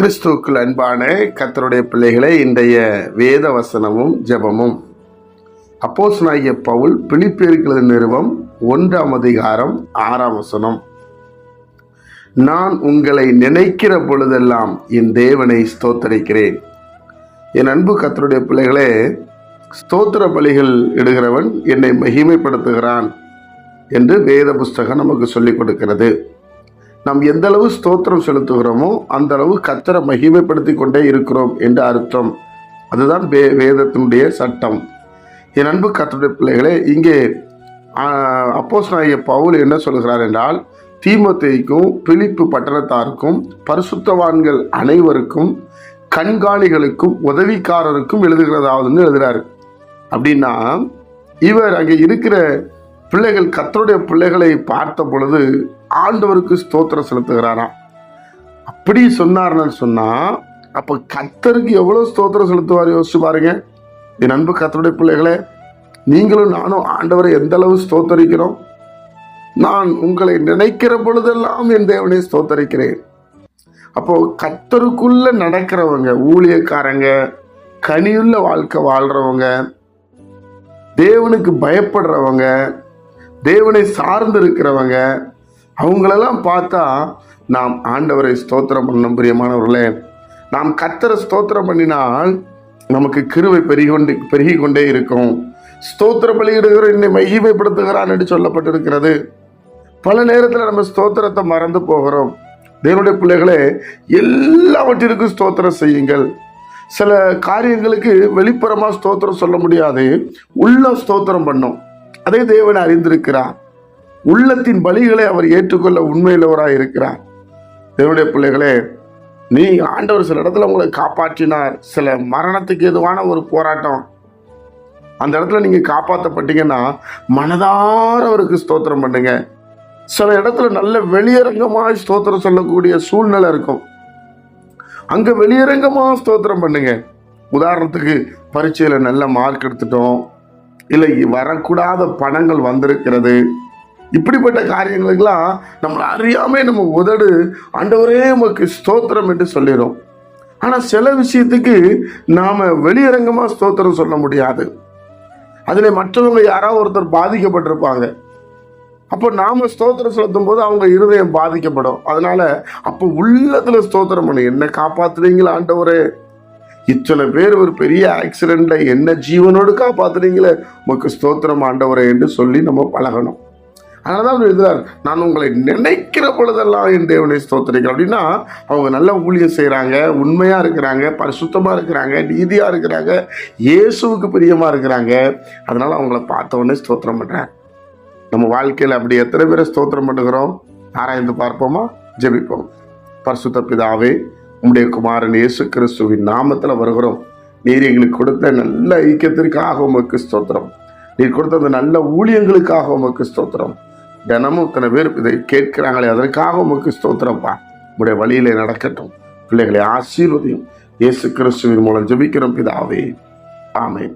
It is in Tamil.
கிறிஸ்துவுக்குள் அன்பான கத்தருடைய பிள்ளைகளே இன்றைய வேத வசனமும் ஜெபமும். அப்போசனாகிய பவுல் பிலிப்பியர்களது நிறுவம் ஒன்றாம் அதிகாரம் ஆறாம் வசனம். நான் உங்களை நினைக்கிற பொழுதெல்லாம் என் தேவனை ஸ்தோத்தரிக்கிறேன். என் அன்பு கத்தருடைய பிள்ளைகளே ஸ்தோத்திர பலிகள் இடுகிறவன் என்னை மகிமைப்படுத்துகிறான் என்று வேத புஸ்தகம் நமக்கு சொல்லிக் கொடுக்கிறது. நாம் எந்த அளவு ஸ்தோத்திரம் செலுத்துகிறோமோ அந்த அளவு கத்தரை மகிமைப்படுத்தி கொண்டே இருக்கிறோம் என்று அர்த்தம். அதுதான் வே வேதத்தினுடைய சட்டம். என் அன்பு கத்தருடைய பிள்ளைகளே இங்கே அப்போஸ் நாய பவுல் என்ன சொல்கிறார் என்றால் தீமத்தைக்கும் பிலிப்பு பட்டணத்தாருக்கும் பரிசுத்தவான்கள் அனைவருக்கும் கண்காணிகளுக்கும் உதவிக்காரருக்கும் எழுதுகிறதாவதுன்னு எழுதுகிறார். அப்படின்னா இவர் அங்கே இருக்கிற பிள்ளைகள் கத்தருடைய பிள்ளைகளை பார்த்த பொழுது ஆண்டவருக்கு ஸ்தோத்திரம் செலுத்துகிறாராம் அப்படி சொன்னார்னு சொன்னால் அப்போ கத்தருக்கு எவ்வளோ ஸ்தோத்திரம் செலுத்துவார் யோசிச்சு பாருங்க. என் அன்பு கத்தருடைய பிள்ளைகளே நீங்களும் நானும் ஆண்டவரை எந்த அளவு ஸ்தோத்தரிக்கிறோம்? நான் உங்களை நினைக்கிற பொழுதெல்லாம் என் தேவனை ஸ்தோத்தரிக்கிறேன். அப்போ கத்தருக்குள்ள நடக்கிறவங்க ஊழியக்காரங்க கனியுள்ள வாழ்க்கை வாழ்றவங்க தேவனுக்கு பயப்படுறவங்க தேவனை சார்ந்து இருக்கிறவங்க அவங்களெல்லாம் பார்த்தா நாம் ஆண்டவரை ஸ்தோத்திரம் பண்ணும் பிரியமானவர்களே நாம் கத்தரை ஸ்தோத்திரம் பண்ணினால் நமக்கு கிருவை பெருகொண்டு பெருகி கொண்டே இருக்கும். ஸ்தோத்திர பலியிடுகிற என்னை மகிமைப்படுத்துகிறான் என்று சொல்லப்பட்டிருக்கிறது. பல நேரத்தில் நம்ம ஸ்தோத்திரத்தை மறந்து போகிறோம். தேவனுடைய பிள்ளைகளே எல்லாவற்றிற்கும் ஸ்தோத்திரம் செய்யுங்கள். சில காரியங்களுக்கு வெளிப்புறமாக ஸ்தோத்திரம் சொல்ல முடியாது. உள்ள ஸ்தோத்திரம் பண்ணும். அதே தேவன் அறிந்திருக்கிறார். உள்ளத்தின் பலிகளை அவர் ஏற்றுக்கொள்ள உண்மையுள்ளவராக இருக்கிறார் தேவனுடைய பிள்ளைகளே நீ ஆண்டவர் சில இடத்துல உங்களை காப்பாற்றினார். சில மரணத்துக்கு எதுவான ஒரு போராட்டம். அந்த இடத்துல நீங்க காப்பாற்றப்பட்டீங்கன்னா மனதார அவருக்கு ஸ்தோத்திரம் பண்ணுங்க. சில இடத்துல நல்ல வெளியரங்கமாக ஸ்தோத்திரம் சொல்லக்கூடிய சூழ்நிலை இருக்கும். அங்க வெளியரங்கமாக ஸ்தோத்திரம் பண்ணுங்க. உதாரணத்துக்கு பரீட்சையில் நல்ல மார்க் எடுத்துட்டோம். இல்லை வரக்கூடாத பணங்கள் வந்திருக்கிறது. இப்படிப்பட்ட காரியங்களுக்கெல்லாம் நம்மளை அறியாமே நம்ம உதடு. ஆண்டவரே நமக்கு ஸ்தோத்திரம் என்று சொல்லிடும் ஆனால் சில விஷயத்துக்கு நாம் வெளியரங்கமாக ஸ்தோத்திரம் சொல்ல முடியாது. அதில் மற்றவங்க யாராவது ஒருத்தர் பாதிக்கப்பட்டிருப்பாங்க. அப்போ நாம் ஸ்தோத்திரம் செலுத்தும் போது அவங்க இருதயம் பாதிக்கப்படும். அதனால அப்போ உள்ளத்தில் ஸ்தோத்திரம் பண்ணு. என்ன காப்பாத்துறீங்களா ஆண்டவரே? இத்தனை பேர் ஒரு பெரிய ஆக்சிடெண்ட்டில் என்ன ஜீவனோடு காப்பாத்துறீங்களே? உங்களுக்கு ஸ்தோத்திரம் ஆண்டவரே என்று சொல்லி நம்ம பழகணும். அதனாலதான் அவர் எழுதுறாரு நான் உங்களை நினைக்கிற பொழுதெல்லாம் என் தேவனை ஸ்தோத்திரிக்கிறேன் அப்படின்னா அவங்க நல்ல ஊழியம் செய்கிறாங்க உண்மையாக இருக்கிறாங்க பரிசுத்தமாக இருக்கிறாங்க நீதியாக இருக்கிறாங்க இயேசுவுக்கு பிரியமாக இருக்கிறாங்க. அதனால் அவங்கள பார்த்த உடனே ஸ்தோத்திரம் பண்ணுறேன் நம்ம வாழ்க்கையில் அப்படி எத்தனை பேரை ஸ்தோத்திரம் பண்ணுகிறோம்? ஆராய்ந்து பார்ப்போமா? ஜெபிப்போம். பரிசுத்த பிதாவே உம்முடைய குமாரன் இயேசு கிறிஸ்துவின் நாமத்தில் வருகிறோம். நீர் எங்களுக்கு கொடுத்த நல்ல ஐக்கியத்திற்காக உமக்கு ஸ்தோத்திரம். நீர் கொடுத்த அந்த நல்ல ஊழியங்களுக்காக உமக்கு ஸ்தோத்திரம். தினமும் இத்தனை பேர் இதை கேட்கிறாங்களே அதற்காக உமக்கு ஸ்தோத்திரப்பா. உடைய வழியிலே நடக்கட்டும். பிள்ளைகளை ஆசீர்வதியும். இயேசு கிறிஸ்துவின் மூலம் ஜெபிக்கிறோம் பிதாவே. ஆமே